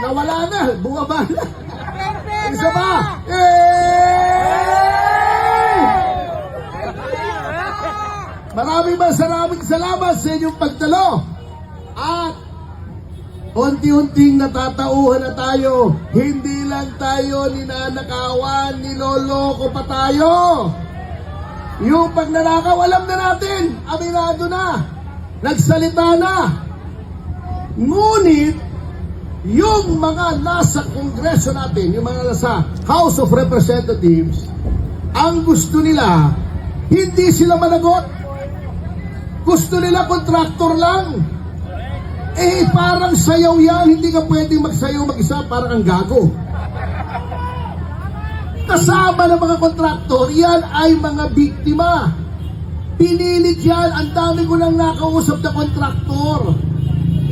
Nawala na, bumaba na. Isa pa! Maraming maraming salamat sa inyong pagdalo. At unti-unting natatauhan na tayo. Hindi lang tayo ninanakawan, niloloko pa tayo. Yung pagnanakaw, alam na natin. Aminado na. Nagsalita na. Ngunit, yung mga nasa kongreso natin, yung mga nasa House of Representatives, ang gusto nila, hindi sila managot. Gusto nila kontraktor lang. Eh, parang sayaw yan. Hindi ka pwedeng magsayaw mag-isa, parang ang gago. Kasama ng mga kontraktor, yan ay mga biktima. Pinilit yan. Ang dami ko nang nakausap na kontraktor.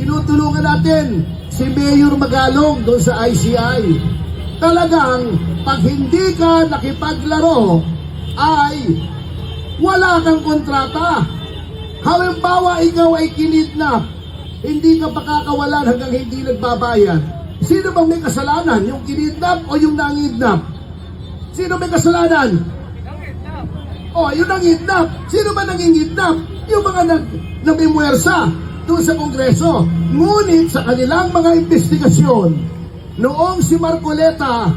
Tinutulungan natin si Mayor Magalong doon sa ICI. Talagang pag hindi ka nakipaglaro ay wala kang kontrata. Halimbawa ikaw ay kinidnap, hindi ka pakakawalan hanggang hindi nagbabayad. Sino bang may kasalanan? Yung kinidnap o yung nangidnap? Sino may kasalanan? Oh, yung nangidnap. Sino ba nangingidnap? Yung mga nag namimwersa doon sa Kongreso. Ngunit sa kanilang mga investigasyon, noong si Marcoleta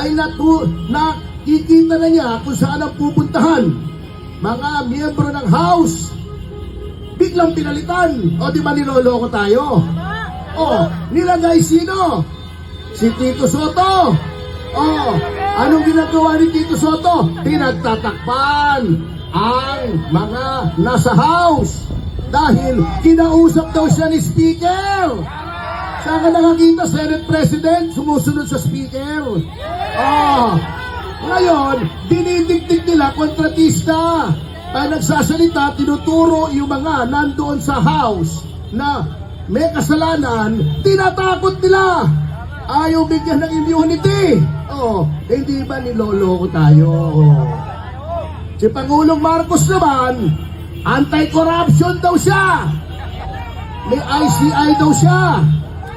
ay natu nakikita na niya kung saan ang pupuntahan. Mga miyembro ng House, biglang pinalitan. O di ba niloloko tayo? O, nilagay sino? Si Tito Soto. Oh, anong ginagawa ni Tito Soto? Pinagtatakpan ang mga nasa house dahil kinausap daw siya ni Speaker. Saan ka nakakita, Senate President, sumusunod sa Speaker? Oh, ngayon, dinidigdig nila kontratista. Kaya nagsasalita, tinuturo yung mga nandoon sa house na may kasalanan, tinatakot nila. Ayaw bigyan ng immunity. Oh, hindi ba niloloko tayo? Si Pangulong Marcos naman, anti-corruption daw siya. May ICI daw siya.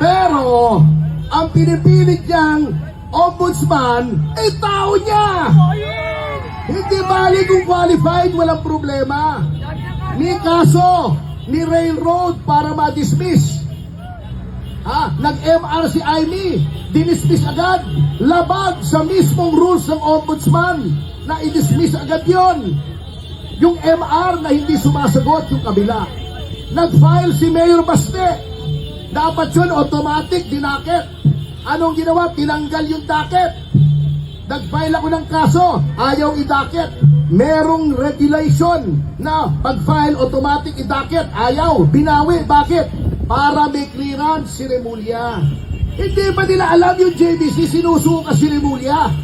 Pero, ang pinipilit niyang ombudsman, ay tao niya. Hindi bali kung qualified, walang problema. Ni kaso, ni railroad para ma-dismiss. Ha? Nag-MR si Amy, dinismiss agad. Labag sa mismong rules ng ombudsman na i-dismiss agad yon. Yung MR na hindi sumasagot yung kabila. Nag-file si Mayor Baste. Dapat yun automatic, dinakit. Anong ginawa? Tinanggal yung docket. Nag-file ako ng kaso, ayaw idakit. Merong regulation na pag-file automatic idakit. Ayaw, binawi. Bakit? Para may clearance si Remulla. Hindi ba nila alam yung JBC sinusuka si Remulla?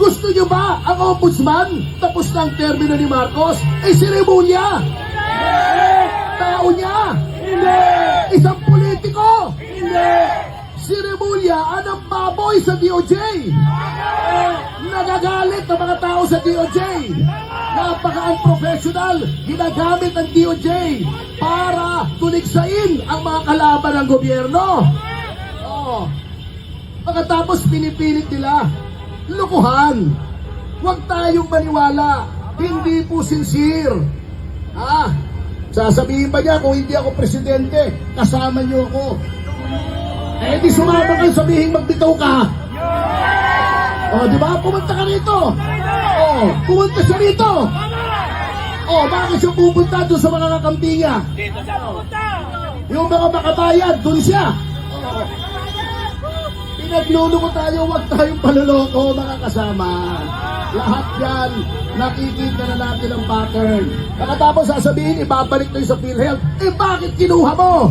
Gusto nyo ba ang ombudsman? Tapos na ang termino ni Marcos? Eh si Remulla! Tao niya! Hindi! Isang politiko! Hindi! Si Remulla, anong baboy sa DOJ? Nagagalit ang mga tao sa DOJ. Napaka-unprofessional. Ginagamit ang DOJ para tuligsain ang mga kalaban ng gobyerno. Oh. Pagkatapos pinipilit nila, lukuhan. Huwag tayong maniwala. Hindi po sincere. Ah, sasabihin ba niya kung hindi ako presidente, kasama niyo ako. Eh di sumama kayo sabihin magbitaw ka. Oh, di ba? Pumunta ka rito. Oh, pumunta siya rito. Oh, bakit siya pupunta doon sa mga kakampi niya? Yung mga makabayan, doon siya. Oh. Pinagluloko tayo, huwag tayong paluloko mga kasama. Lahat yan, nakikita na natin ang pattern. Pagkatapos sasabihin, ibabalik tayo sa PhilHealth. Eh bakit kinuha mo?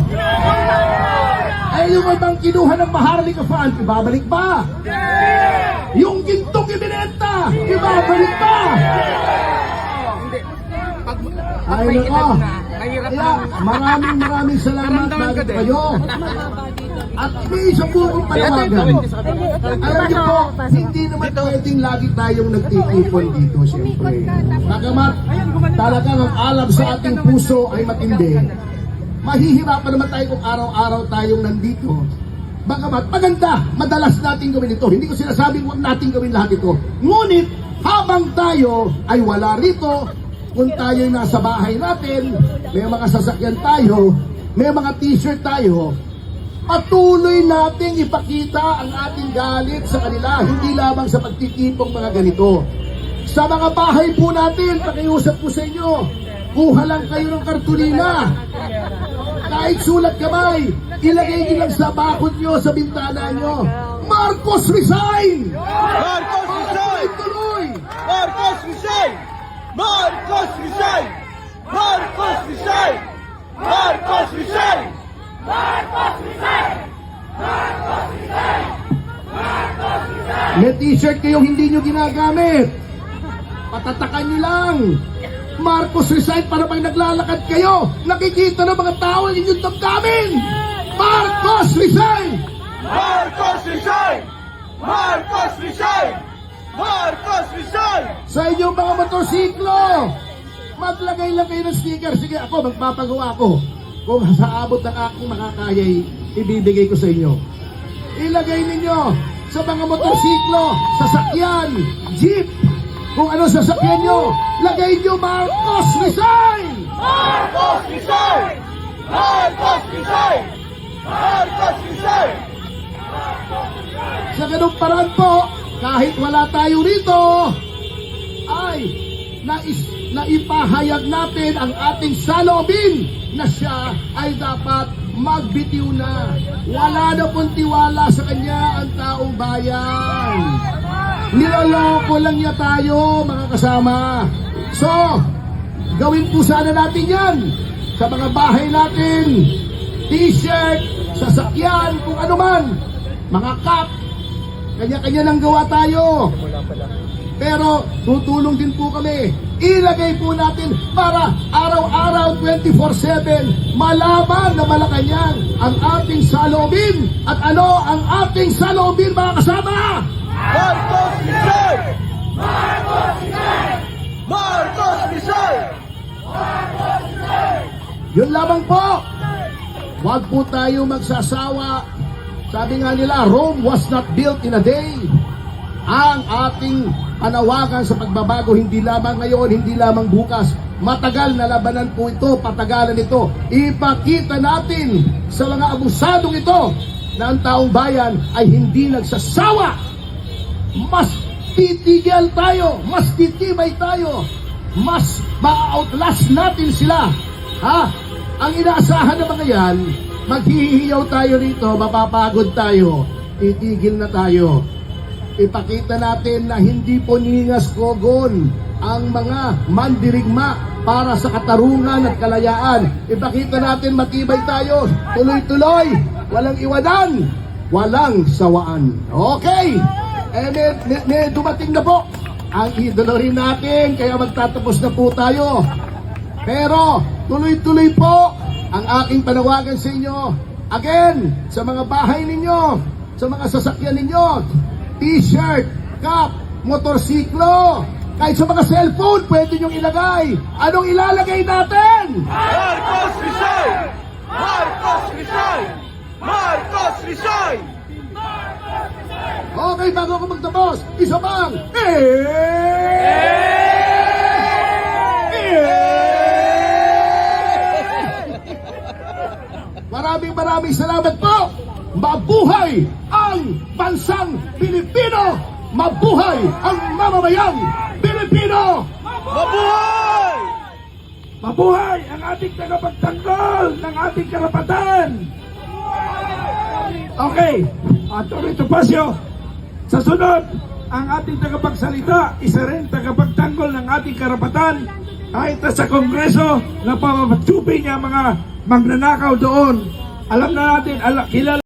Eh yung ibang kinuha ng Maharlika Fund, ibabalik ba? Yung gintong ibinenta, ibabalik pag Ay, nako. na, Kaya, na. maraming maraming salamat din. kayo. At may isa po akong panawagan. Alam niyo po, hindi naman pwedeng lagi tayong nagtitipon dito, siyempre. Bagamat talagang ang alam sa ating puso ay matindi, mahihirapan naman tayo kung araw-araw tayong nandito. Bagamat maganda, madalas natin gawin ito. Hindi ko sinasabing huwag natin gawin lahat ito. Ngunit, habang tayo ay wala rito, kung tayo nasa bahay natin, may mga sasakyan tayo, may mga t-shirt tayo, patuloy nating ipakita ang ating galit sa kanila, hindi lamang sa pagtitipong mga ganito. Sa mga bahay po natin, pakiusap po sa inyo, kuha lang kayo ng kartulina. Kahit sulat kamay, ilagay nyo lang sa bakod nyo, sa bintana nyo. Marcos resign! Marcos resign! Marcos resign! Marcos resign! Marcos resign! Marcos resign! May t-shirt kayong hindi nyo ginagamit. Patatakan nyo lang. Marcos resign para pag naglalakad kayo, nakikita ng mga tao ang inyong damdamin. Marcos resign! Marcos resign! Marcos resign! Marcos resign! Sa inyong mga motorsiklo, maglagay lang kayo ng sticker. Sige ako, magpapagawa ako. Kung sa abot ng aking makakaya, ibibigay ko sa inyo. Ilagay ninyo sa mga motorsiklo, sasakyan, jeep, kung ano sasakyan nyo, lagay nyo Marcos Resign! Marcos resign! Marcos resign! Marcos resign! Sa ganung paraan po, kahit wala tayo rito, ay nais, naipahayag natin ang ating salobin na siya ay dapat magbitiw na. Wala na pong tiwala sa kanya ang taong bayan. Niloloko lang niya tayo, mga kasama. So, gawin po sana natin yan sa mga bahay natin. T-shirt, sasakyan, kung ano man. Mga cup, kanya-kanya lang gawa tayo. Pero tutulong din po kami. Ilagay po natin para araw-araw 24-7 malaman na Malacanang ang ating salobin. At ano ang ating salobin mga kasama? Marcos resign! Marcos resign! Yun lamang po. Huwag po tayo magsasawa. Sabi nga nila, Rome was not built in a day. Ang ating panawagan sa pagbabago, hindi lamang ngayon, hindi lamang bukas. Matagal na labanan po ito, patagalan ito. Ipakita natin sa mga abusadong ito na ang taong bayan ay hindi nagsasawa. Mas titigil tayo, mas titibay tayo, mas ma-outlast natin sila. Ha? Ang inaasahan ng mga yan, maghihiyaw tayo rito, mapapagod tayo, titigil na tayo. Ipakita natin na hindi po ningas kogon ang mga mandirigma para sa katarungan at kalayaan. Ipakita natin matibay tayo, tuloy-tuloy, walang iwanan, walang sawaan. Okay, eh, may, may, may dumating na po ang idolo rin natin, kaya magtatapos na po tayo. Pero tuloy-tuloy po ang aking panawagan sa inyo. Again, sa mga bahay ninyo, sa mga sasakyan ninyo, t-shirt, cap, motorsiklo, kahit sa mga cellphone, pwede nyong ilagay. Anong ilalagay natin? Marcos resign! Marcos resign! Marcos resign! Okay, bago ako magtapos, isa pang, eh! Maraming maraming salamat po. Mabuhay bansang Pilipino. Mabuhay ang mamamayang Pilipino. Mabuhay! Mabuhay ang ating tagapagtanggol ng ating karapatan! Okay, Atty. Topacio, sa sunod, ang ating tagapagsalita, isa rin tagapagtanggol ng ating karapatan kahit na sa Kongreso na pamamatsupi niya mga magnanakaw doon. Alam na natin, ala, kilala